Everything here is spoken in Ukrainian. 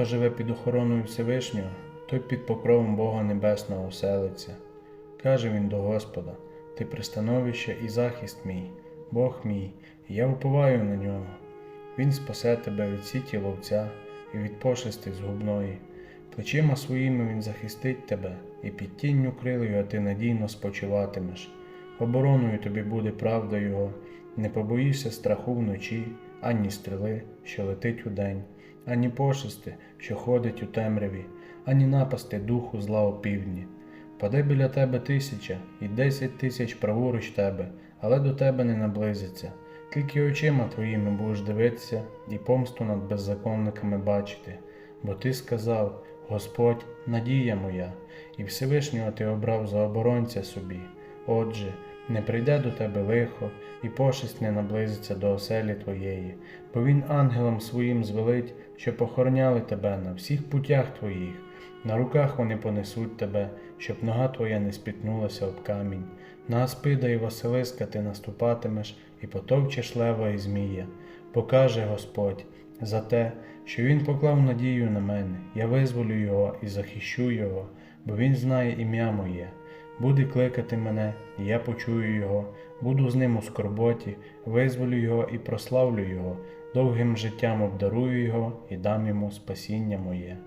Хто живе під охороною Всевишнього, той під покровом Бога Небесного оселиться. Каже він до Господа: Ти пристановище і захист мій, Бог мій, і я уповаю на нього. Він спасе тебе від сіті ловця і від пошести згубної. Плечима своїми він захистить тебе, і під тінню крилою ти надійно спочиватимеш. Обороною тобі буде правда Його, не побоїшся страху вночі, ані стріли, що летить удень, ані пошести, що ходить у темряві, ані напасти духу зла у півдні. Паде біля тебе тисяча і десять тисяч праворуч тебе, але до тебе не наблизиться. Тільки очима твоїми будеш дивитися і помсту над беззаконниками бачити. Бо ти сказав: Господь, надія моя, і Всевишнього ти обрав за оборонця собі. Отже, не прийде до тебе лихо, і пошесть не наблизиться до оселі твоєї, бо він ангелам своїм звелить, щоб охороняли тебе на всіх путях твоїх. На руках вони понесуть тебе, щоб нога твоя не спітнулася об камінь. На аспида і Василиска ти наступатимеш і потовчеш лева і змія. Покаже Господь за те, що він поклав надію на мене, я визволю його і захищу його, бо він знає ім'я моє. Буде кликати мене, і я почую його, буду з ним у скорботі, визволю його і прославлю його, довгим життям обдарую його і дам йому спасіння моє.